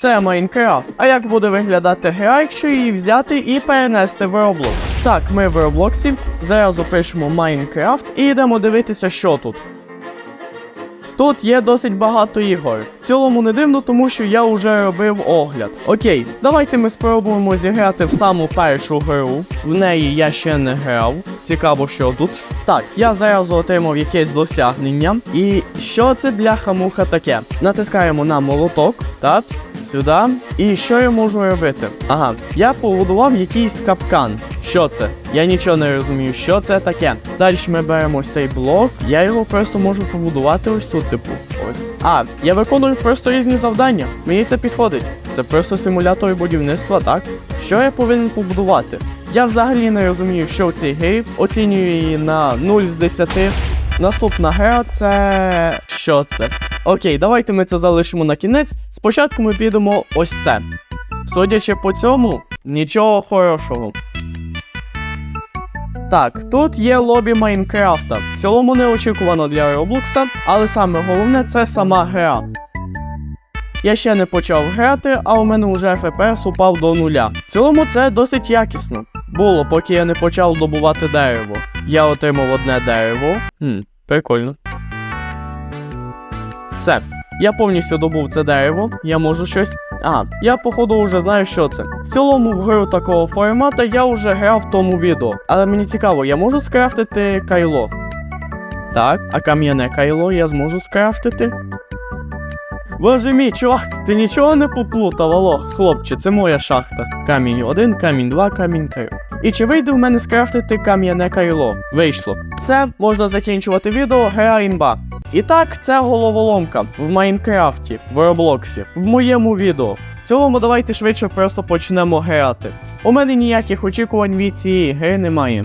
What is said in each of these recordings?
Це Майнкрафт. А як буде виглядати гра, якщо її взяти і перенести в Roblox? Так, ми в Роблоксі. Зараз опишемо Майнкрафт і йдемо дивитися, що тут. Тут є досить багато ігор. В цілому не дивно, тому що я вже робив огляд. Окей, давайте ми спробуємо зіграти в саму першу гру. В неї я ще не грав. Цікаво, що тут. Так, я зараз отримав якесь досягнення. І що це для хамуха таке? Натискаємо на молоток. Так, сюди. І що я можу робити? Ага, я побудував якийсь капкан. Що це? Я нічого не розумію, що це таке. Далі ми беремо цей блок. Я його просто можу побудувати ось тут, типу. Ось. А, я виконую просто різні завдання. Мені це підходить. Це просто симулятор будівництва, так? Що я повинен побудувати? Я взагалі не розумію, що в цій грі. Оцінюю її на 0 з 10. Наступна гра це. Що це? Окей, давайте ми це залишимо на кінець. Спочатку ми підемо ось це. Судячи по цьому, нічого хорошого. Так, тут є лобі Майнкрафта. В цілому неочікувано для Роблокса, але саме головне це сама гра. Я ще не почав грати, а у мене вже FPS упав до нуля. В цілому це досить якісно. Було, поки я не почав добувати дерево. Я отримав одне дерево. Хм, прикольно. Все, я повністю добув це дерево, я можу щось. А, я походу вже знаю, що це. В цілому в гру такого формату я вже грав в тому відео. Але мені цікаво, я можу скрафтити кайло. Так, а кам'яне кайло я зможу скрафтити. Боже мій, чувак, ти нічого не поплутав, алло, хлопче, це моя шахта. Камінь 1, камінь 2, камінь 3. І чи вийде в мене скрафтити кам'яне кайло? Вийшло. Все, можна закінчувати відео, гра імба. І так, це головоломка в Майнкрафті, в Роблоксі, в моєму відео. В цілому давайте швидше просто почнемо грати. У мене ніяких очікувань від цієї гри немає.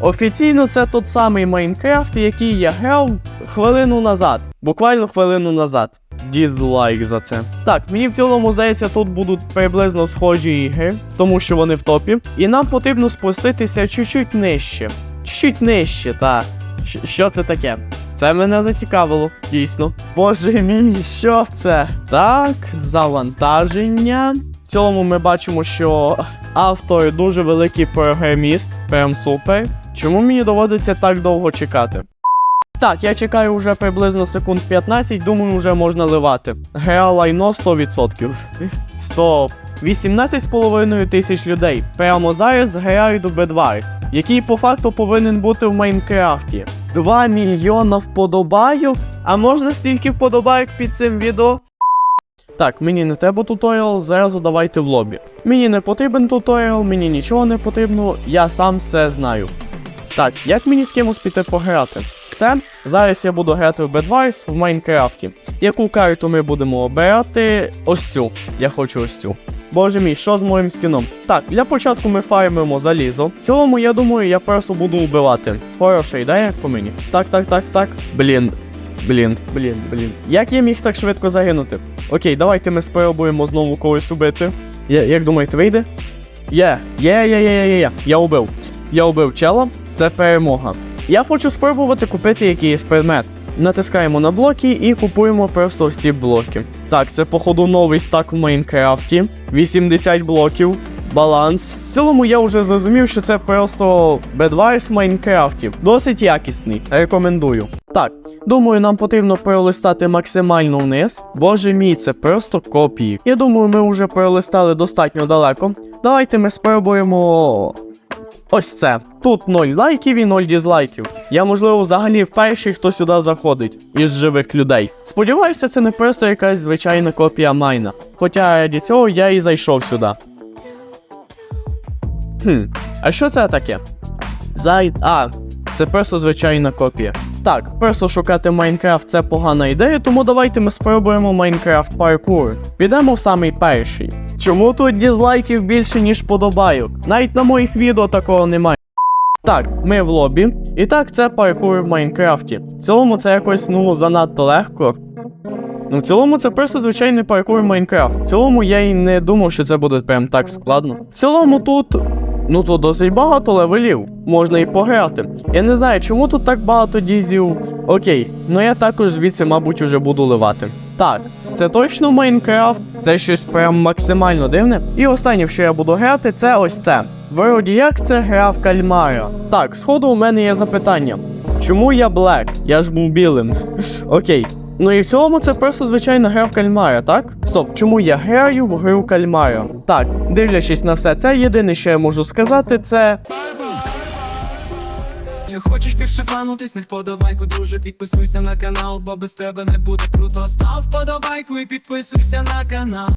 Офіційно це тот самий Майнкрафт, який я грав хвилину назад. Буквально хвилину назад. Дізлайк за це. Так, мені в цілому здається, тут будуть приблизно схожі ігри, тому що вони в топі. І нам потрібно спуститися чуть-чуть нижче. Чуть-чуть нижче, так. Що це таке? Це мене зацікавило, дійсно. Боже мій, що це? Так, завантаження. В цілому ми бачимо, що автор дуже великий програміст, прям супер. Чому мені доводиться так довго чекати? Так, я чекаю вже приблизно секунд 15, думаю, вже можна ливати. Гра лайно 100%. Стоп. 18,5 тисяч людей прямо зараз грають у Bedwars, який по факту повинен бути в Майнкрафті. 2 мільйона вподобайок? А можна стільки вподобайок під цим відео? Так, мені не треба туторіал, зразу давайте в лобі. Мені не потрібен туторіал, мені нічого не потрібно, я сам все знаю. Так, як мені з кимось піти пограти? Все, зараз я буду грати в Bedwars в Майнкрафті. Яку карту ми будемо обирати? Ось цю. Я хочу ось цю. Боже мій, що з моїм скіном? Так, для початку ми фармимо залізо. В цілому, я думаю, я просто буду вбивати. Хороша ідея, по мені. Так, так, так, так. Блін. Блін, блін, блін. Як я міг так швидко загинути? Окей, давайте ми спробуємо знову когось убити. Я, як думаєте, вийде? Є, є, є, є, є, є. Я убив. Я убив чела, це перемога. Я хочу спробувати купити якийсь предмет. Натискаємо на блоки і купуємо просто ці блоки. Так, це походу новий стак в Майнкрафті. 80 блоків. Баланс. В цілому я вже зрозумів, що це просто бедвайс в Майнкрафті. Досить якісний. Рекомендую. Так, думаю, нам потрібно пролистати максимально вниз. Боже мій, це просто копії. Я думаю, ми вже пролистали достатньо далеко. Давайте ми спробуємо. Ось це. Тут 0 лайків і 0 дізлайків. Я, можливо, взагалі перший, хто сюди заходить із живих людей. Сподіваюся, це не просто якась звичайна копія майна. Хоча раді цього я і зайшов сюди. Хм, а що це таке? Зай. А, це просто звичайна копія. Так, просто шукати Майнкрафт це погана ідея, тому давайте ми спробуємо Майнкрафт паркур. Підемо в самий перший. Чому тут дізлайків більше, ніж подобайок? Навіть на моїх відео такого немає. Так, ми в лобі. І так, це паркур в Майнкрафті. В цілому це якось ну занадто легко. Ну, в цілому це просто звичайний паркур Майнкрафт. В цілому я і не думав, що це буде прям так складно. В цілому тут. Ну тут досить багато левелів, можна і пограти. Я не знаю, чому тут так багато дізів. Окей, ну я також звідси, мабуть, уже буду ливати. Так, це точно Майнкрафт, це щось прям максимально дивне. І останнє, що я буду грати, це ось це. Вроді як це гра в кальмара. Так, сходу у мене є запитання. Чому я Блек? Я ж був білим. Окей. Ну і в цілому це просто звичайна гра в кальмара, так? Стоп, чому я граю в гру кальмара? Так, дивлячись на все це, єдине, що я можу сказати, це. Чи хочеш фану, Не вподобайку, друже, підписуйся на канал, бо без тебе не буде круто. Став вподобайку і підписуйся на канал.